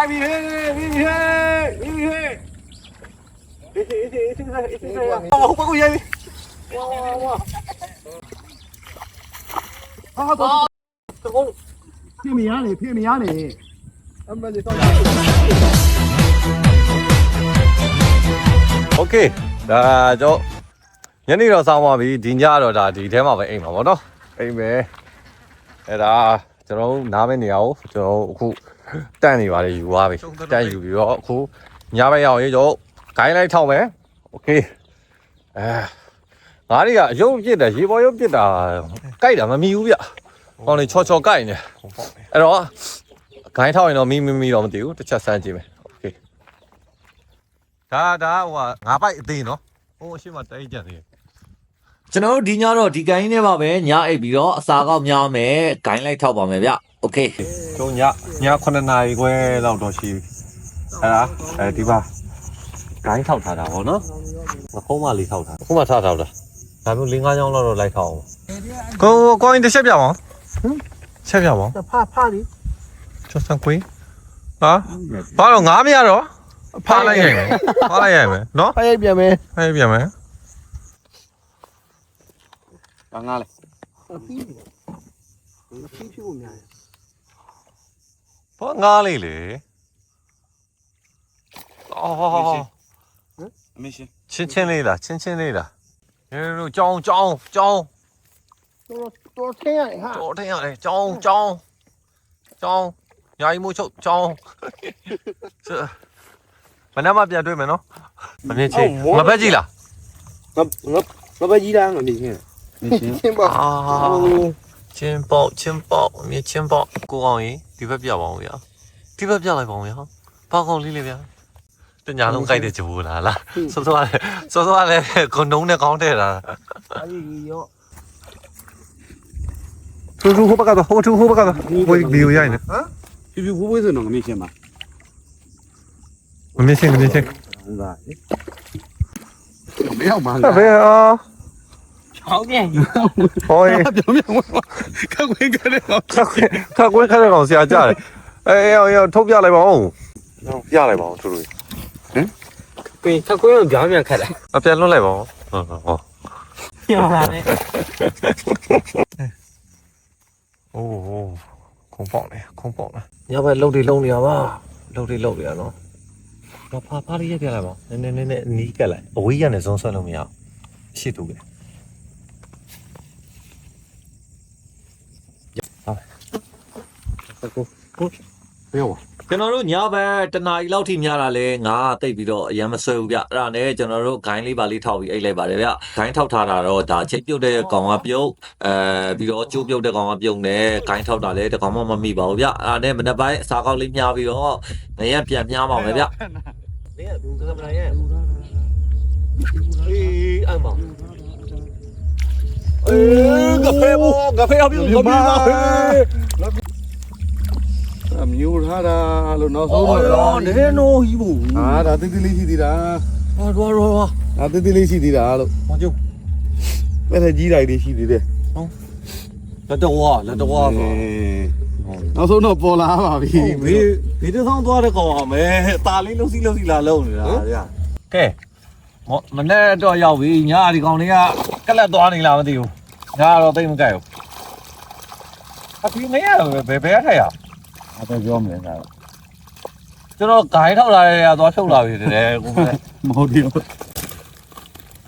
လိုက်ပြီဟေးပြီဟေးပြီဟေးအေးအေးအေးအေးအေးအေးဟိုဘက်ကိုရိုက်ပြီဝါဝါဝါဟာတော့တော့ဖြစ်မရနေဖြစ်မရနေအမလေးတော့ โอเคဒါကြောညနေတော့စောင်းပါပြီဒီညတော့ဒါဒီထဲမှာပဲအိမ်ပါဗောနော်အိမ်ပဲအဲ့ဒါကျွန်တော်တို့နားမဲ့နေရာကိုကျွန်တော်တို့အခု တန့်နေပါလေယူသွားပြီတန့်ယူပြီးတော့အခုညဘက်ရောက်ရင်ကျွန်တော်ဂိုင်းလိုက်ထောက်မယ်โอเคအဲငါးတွေကအယုံပြစ်တယ်ရေပေါ်ရုပ်ပြစ်တာကြိုက်တာမမီဘူးဗျကောင်းနေချောချောကြိုက်နေအဲ့တော့ဂိုင်းထောက်ရင်တော့မီမီမီတော့မသိဘူးတစ်ချက်စမ်းကြည့်မယ်โอเค ဒါဒါဟိုကငါးပိုက်အသေးနော်ဟိုအရှိမတိုက်ကြသေးတယ် ကျွန်တော်တို့ဒီညတော့ဒီကိုင်းနဲ့ပါပဲညအိပ်ပြီးတော့အစာကောက်များမယ်ဂိုင်းလိုက်ထောက်ပါမယ်ဗျ โอเค ကျုံညည9နာရီခွဲလောက်တော့ရှိပြီအဲ့ဒါအဲဒီပါဂိုင်းထောက်ထားတာဗောနော်ငခုံးမလေးထောက်ထားခုမှထားထောက်တာဒါမျိုး၄၅ချောင်းလောက်တော့လိုက်ထောက်အောင်ကိုကိုင်းတစ်ချက်ပြပါဦးဟမ်ချက်ပြပါဦး ဖာဖာလေး ကျော်စံကွေးဟာဘာတော့ငားမရတော့ဖားလိုက်ရိုက်မယ်ဖားလိုက်ရိုက်မယ်နော် ဖာရိုက်ပြန်မယ် ဖားရိုက်ပြန်မယ် ဘာငါလဲအပီးအပီးဖြူများ ဘာငားလေးလေအော်အမေရှင်ချင်းချင်းလေးလားချင်းချင်းလေးလားရေတို့ကြောင်းကြောင်းကြောင်းတော်တော်ထင်းရတယ်ဟာတော်ထင်ရတယ်ကြောင်းကြောင်းကြောင်းညာကြီးမို့ချုပ်ကြောင်းမနက်မှပြန်တွေ့မယ်နော်မမြင်ချင်းငါဘက်ကြည့်လားငါငါငါပဲကြီးတာငါနေချင်းနေချင်းချင်းပါအာ ချင်းပေါချင်းပေါမြင်ချင်းပေါကိုအောင်ကြီးဒီဘက်ပြပါအောင်ဗျာဒီဘက်ပြလိုက်ပါအောင်ဗျာဘာကောင်းလေးလေးဗျာတညာလုံးကြိုက်တဲ့ဂျိုးလားလားစောစောကလည်းစောစောကလည်းကိုနှုံးနဲ့ကောင်းတဲ့တာအဲ့ဒီရောထူထူဟိုဘက်ကတော့ဟိုထူဟိုဘက်ကတော့ဟိုဗီဒီယိုရိုက်နေဖြူဖြူဝေးဝေးဆိုတော့ငါမေးချင်းပါမမြင်ချင်းမမြင်ချင်းဟုတ်လားမရောက်ပါဘယ်အာဟုတ်ကဲ့ ဟို ပြောင်းပြောင်းခက်ခွင့်ကြတယ်ဟော ခက်ခွင်းခက်ခွင်းခက်တဲ့ကောင်ဆရာကြားတယ်အေးရောရောထုတ်ပြလိုက်ပါဦးပြလိုက်ပါဦးသူတို့ ပင်ခက်ခွင့်ပြောင်းပြန်ခက်တယ် အပြန်လွတ်လိုက်ပါဦးဟုတ်ဟုတ်ဟုတ် ပြောင်းလာတယ် โอ้โหခုံပေါက်နေခုံပေါက်နေ ညဘက်လှုပ်တွေလှုပ်နေရပါ လှုပ်လေးလှုပ်ရနော်ဘာဖာဖာလေးရက်ပြလိုက်ပါနည်းနည်းနည်းနည်းနီးကက်လိုက်အဝေးရနေစုံဆွဲလို့မရအောင်ရှစ်တူပဲ တ်ကိုကိုပြောပါကျွန်တော်တို့ညဘက်တနာရီလောက်ထိများတာလဲငါတိတ်ပြီးတော့အရင်မဆွဲဘူးဗျအဲ့ဒါနဲ့ကျွန်တော်တို့ဂိုင်းလေးပါလေးထောက်ပြီးအိတ်လိုက်ပါတယ်ဗျဂိုင်းထောက်ထားတာတော့ဒါချိတ်ပြုတ်တဲ့ကောင်ကပြုတ်အဲပြီးတော့ကျိုးပြုတ်တဲ့ကောင်ကပြုတ်နေဂိုင်းထောက်တာလဲတကောင်မှမမိပါဘူးဗျအဲ့ဒါနဲ့မနေ့ပိုင်းအစာကောက်လေးများပြီးတော့ငရက်ပြန်များပါမယ်ဗျနေကဘူးကမလာရဲ့အေးအမောအေးကဖေဘောကဖေအပြုတ်ကမလာဟေးအ မျိုးထားတာလို့နောက်ဆုံးတော့နေနိုဟီဘူးအာဒါတိတိလေးရှိသေးတာဟာတော့တော့ဒါတိတိလေးရှိသေးတာလို့ဟောကျုပ်အဲ့ဒါကြီးတိုင်းလေးရှိသေးတယ်လက်တော်ဝါလက်တော်ဝါဆိုနောက်ဆုံးတော့ပေါ်လာပါပြီဘေးဘေးတစ်ဆောင်သွားတဲ့ကောင်ကမဲตาလေးလှုပ်စီးလှုပ်စီးလာလုံးနေတာဗျာကဲမမနေ့တော့ရောက်ပြီညဒီကောင်လေးကကလက်သွားနေလားမသိဘူးညတော့တိတ်မကြိုက်ဘူးအဖေမရဘယ်ဘယ်ထိုင်ရ အဲ့ဒါပြောမယ်ကွာကျွန်တော်ဂိုင်းထောက်လာတဲ့ကသွားဖြုတ်လာပြီတည်းကိုယ်မဟုတ်ဘူး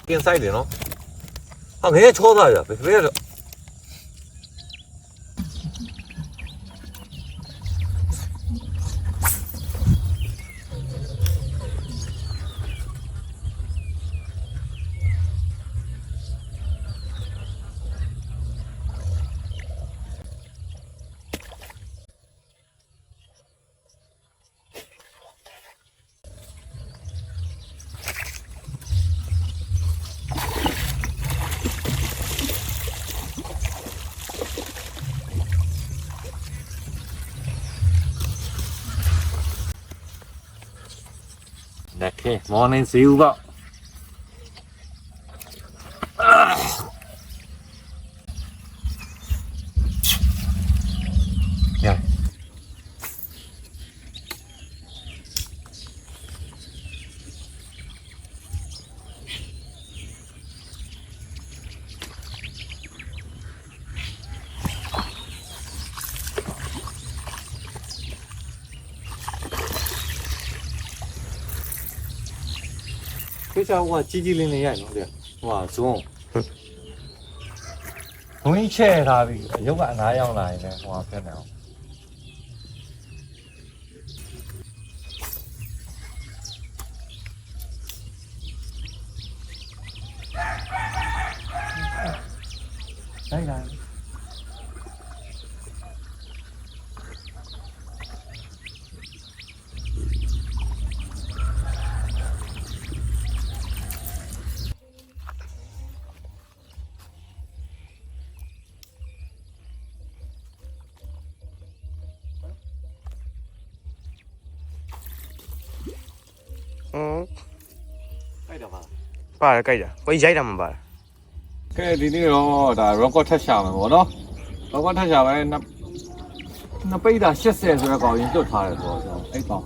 ကင်းဆိုင်တယ်နော်ဟာငယ်ချောသားရဘယ် แดกแคมองในซิวเปล่า ခေချာဟိုကကြီးကြီးလင်းလင်းရိုက်နော်ဗျဟိုကဇွန်းဘုံကြီးချဲ့ထားပြီရုပ်ကအနားရောက်လာရင်လည်းဟိုကဖြစ်နေအောင်လိုက်လာ ဟမ်အဲ့တော့ပါပါတယ်ကြိုက်တာကိုကြီးရိုက်တာမှပါတယ်ကဲဒီနေ့တော့ဒါ record ထက်ရှာမယ်ဗောနော် record ထက်ရှာမယ်နှစ်နှစ်ပိတ်တာ80ဆိုတဲ့ကောင်ရင်တွတ်ထားတယ်ဆိုတော့ကျွန်တော်အဲ့ကောင်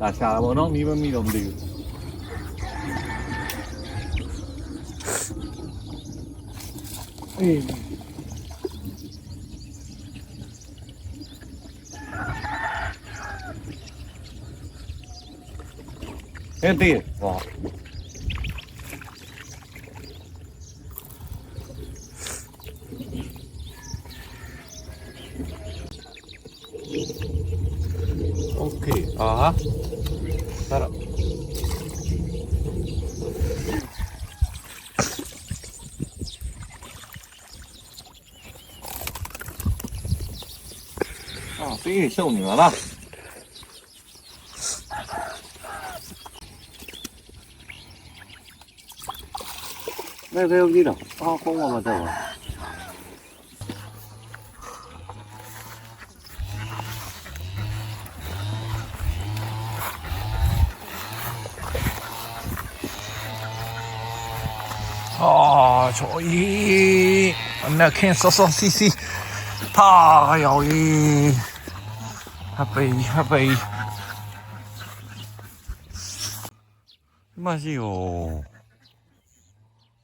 ဒါရှာတာဗောနော်မီးမမီးတော့မသိဘူးအေး အဲ့ဒီဟော Okay. Aha. Tara. Ah, ပြီးရှုံနေ thấy thấy không đi đâu không không mà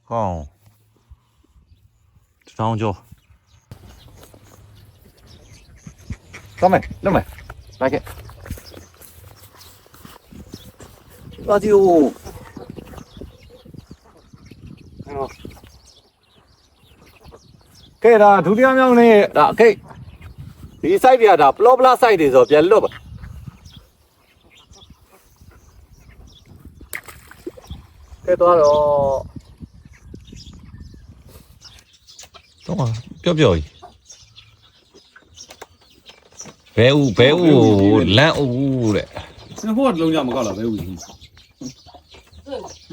ဟောင်းတောင်းကြောသွားမယ်လုံးမယ်လိုက်ခဲ့သွားကြည့်ဦးကဲဒါဒုတိယမြောင်းနဲ့ဒါအကိတ်ဒီ site တွေကဒါ plot plus site တွေဆိုပြန်လွတ်ပါကဲသွားတော့ တော့ပြောပြောကြီးဘဲဦးဘဲဦးလမ်းဦးတဲ့那货လုံးကြမကောက်လာပဲဦးကြီး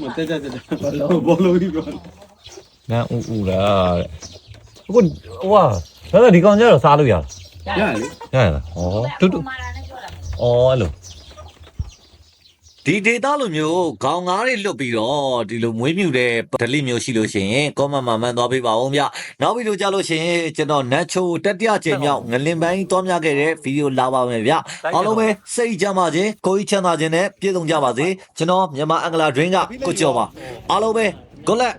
မတက်တက်တက်ဘောလုံးဘောလုံးကြီးပြောလမ်းဦးဦးလားတဲ့အခုဟိုဟာဒါဒီကောင်ကျတော့စားလို့ရလားရတယ်လေရရလားဩတူတူဩအဲ့လို ဒီဒေတာလိုမျိုးခေါင်းငါးတွေလွတ်ပြီးတော့ဒီလိုမွေးမြူတဲ့ဒလိမျိုးရှိလို့ရှိရင် comment မှာမှန်သွားပေးပါဦးဗျနောက်ဗီဒီယိုကြလို့ရှိရင်ကျွန်တော်နတ်ချိုတတိယကြိမ်မြောက်ငလင်ပိုင်းသွားများခဲ့တဲ့ဗီဒီယိုလာပါမယ်ဗျအားလုံးပဲစိတ်ကြမ်းပါခြင်းကိုယ်ကြီးချမ်းသာခြင်းနဲ့ပြည့်စုံကြပါစေကျွန်တော်မြန်မာအင်္ဂလာ drink ကကိုကျော်ပါအားလုံးပဲ good luck